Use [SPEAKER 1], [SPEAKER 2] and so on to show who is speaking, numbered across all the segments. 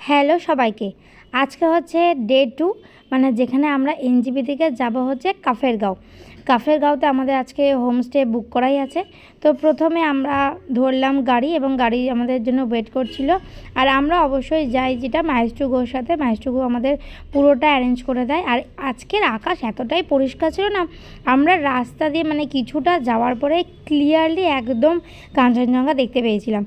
[SPEAKER 1] Hello সবাইকে আজকে হচ্ছে ডে টু মানে যেখানে আমরা এনজিপি থেকে যাব হচ্ছে কাফের গাঁও কাফের গাঁওতে আমাদের আজকে হোমস্টে বুক করাই আছে। তো প্রথমে আমরা ধরলাম গাড়ি এবং গাড়ি আমাদের জন্য ওয়েট করছিল। আর আমরা অবশ্যই যাই যেটা মাহেশটু গোর সাথে। মাহেশটু গো আমাদের পুরোটা অ্যারেঞ্জ করে দেয়। আর আজকের আকাশ এতটাই পরিষ্কার ছিল না, আমরা রাস্তা দিয়ে মানে কিছুটা যাওয়ার পরে ক্লিয়ারলি একদম কাঞ্চনজঙ্ঘা দেখতে পেয়েছিলাম।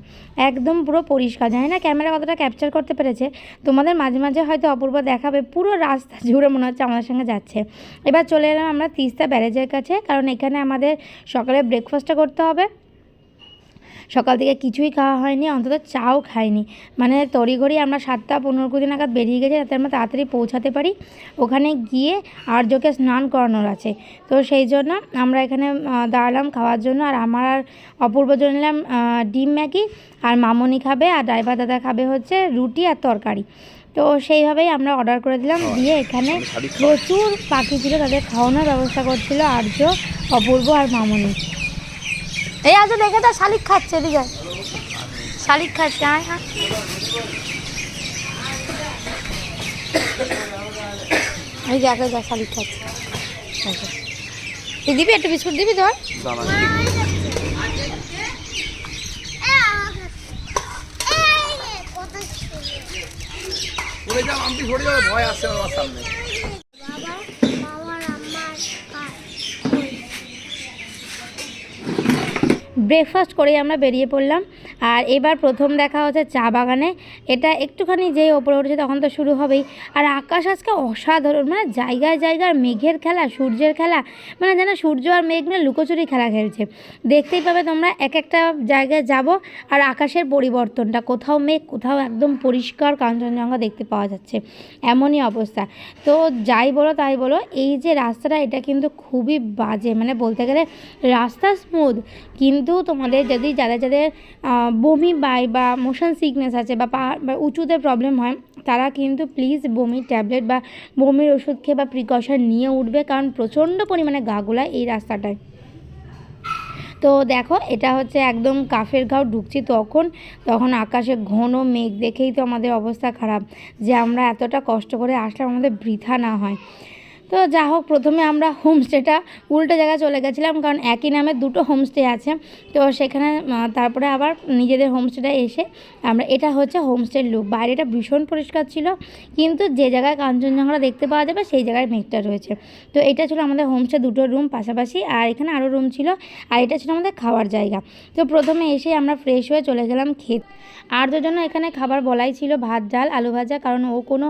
[SPEAKER 1] একদম পুরো পরিষ্কার। জানি না ক্যামেরা কতটা ক্যাপচার করতে পেরেছে। তোমাদের মাঝে মাঝে হয়তো অপূর্ব দেখাবে। পুরো রাস্তা জুড়ে মনে হচ্ছে আমাদের সঙ্গে যাচ্ছে। এবার চলে এলাম আমরা তিস্তা ব্যারেজের কাছে, কারণ এখানে আমাদের সকালে ব্রেকফাস্টটা করতে হবে। সকাল থেকে কিছুই খাওয়া হয়নি অন্তত চাও খাইনি। মানে তড়িঘড়ি আমরা সাতটা পনেরো কুড়ি নাগাদ বেরিয়ে গেছি যাতে আমরা তাড়াতাড়ি পৌঁছাতে পারি। ওখানে গিয়ে আর্যকে স্নান করানোর আছে। তো সেই জন্য আমরা এখানে দাঁড়ালাম খাওয়ার জন্য। আর আমার আর অপূর্ব নিলাম ডিম ম্যাগি আর মামনি খাবে আর ড্রাইভার দাদা খাবে হচ্ছে রুটি আর তরকারি। তো সেইভাবেই আমরা অর্ডার করে দিলাম। দিয়ে এখানে প্রচুর পাখি ছিল তাদের খাওয়ানোর ব্যবস্থা করছিল আর্য অপূর্ব আর মামনি। এই আজ দেখে তো শালিক খাচ্ছে এদিকে আয়। শালিক খাচ্ছে আয় হ্যাঁ এই দেখ এই দেখ শালিক খাচ্ছে। এই তুই দিবি একটু বিস্কুট দিবি ধর?
[SPEAKER 2] ভয় আসছে আমার সামনে।
[SPEAKER 1] ব্রেকফাস্ট করেই আমরা বেরিয়ে পড়লাম। আর এবার প্রথম দেখা হচ্ছে চা বাগানে। এটা একটুখানি যেই ওপরে উঠেছে তখন তো শুরু হবেই। আর আকাশ আজকে অসাধারণ মানে জায়গায় জায়গার মেঘের খেলা, সূর্যের খেলা মানে যেন সূর্য আর মেঘ মিলে লুকোচুরি খেলা খেলছে। দেখতেই পাবে তোমরা এক একটা জায়গায় যাব আর আকাশের পরিবর্তনটা, কোথাও মেঘ, কোথাও একদম পরিষ্কার কাঞ্চনজঙ্ঘা দেখতে পাওয়া যাচ্ছে। এমনই অবস্থা। তো যাই বলো তাই বলো, এই যে রাস্তাটা, এটা কিন্তু খুবই বাজে। মানে বলতে গেলে রাস্তা স্মুথ কিন্তু তোমাদের যদি যাদের যাদের বমি বাই বা মোশন সিকনেস আছে বা পাহাড় উঁচুতে প্রবলেম হয়, তারা কিন্তু প্লিজ বমির ট্যাবলেট বা বমির ওষুধ খেয়ে বা প্রিকশন নিয়ে উঠবে, কারণ প্রচণ্ড পরিমাণে গা গোলায় এই রাস্তাটায়। তো দেখো, এটা হচ্ছে একদম কাফের ঘাও, ঢুকছি তখন তখন আকাশে ঘন মেঘ দেখেই তো আমাদের অবস্থা খারাপ, যে আমরা এতটা কষ্ট করে আসলাম আমাদের বৃথা না হয়। তো যা হোক, প্রথমে আমরা হোমস্টেটা উল্টো জায়গায় চলে গেছিলাম, কারণ একই নামে দুটো হোমস্টে আছে। তো সেখানে তারপরে আবার নিজেদের হোমস্টেটা এসে আমরা, এটা হচ্ছে হোমস্টের লুক বাইরেটা ভীষণ পরিষ্কার ছিল, কিন্তু যে জায়গায় কাঞ্চনজঙ্ঘা দেখতে পাওয়া যাবে, সেই জায়গায় মেঘটা রয়েছে। তো এটা ছিল আমাদের হোমস্টে দুটো রুম পাশাপাশি, আর এখানে আরও রুম ছিল, আর এটা ছিল আমাদের খাওয়ার জায়গা। তো প্রথমে এসে আমরা ফ্রেশ হয়ে চলে গেলাম খেত আর জন্য এখানে খাবার বলাই ছিল ভাত, ডাল, আলু ভাজা, কারণ ও কোনো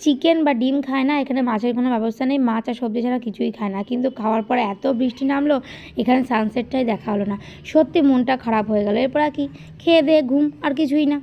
[SPEAKER 1] চিকেন বা ডিম খায় না, এখানে মাছের কোনো ব্যবস্থা নেই, মাছ আর সবজি ছাড়া কিছুই খায় না। কিন্তু খাওয়ার পরে এত বৃষ্টি নামলো, এখানে সানসেটটাই দেখা হলো না। সত্যি মনটা খারাপ হয়ে গেল। এরপর আর কি? খেয়ে দেয়ে ঘুম, আর কিছুই না।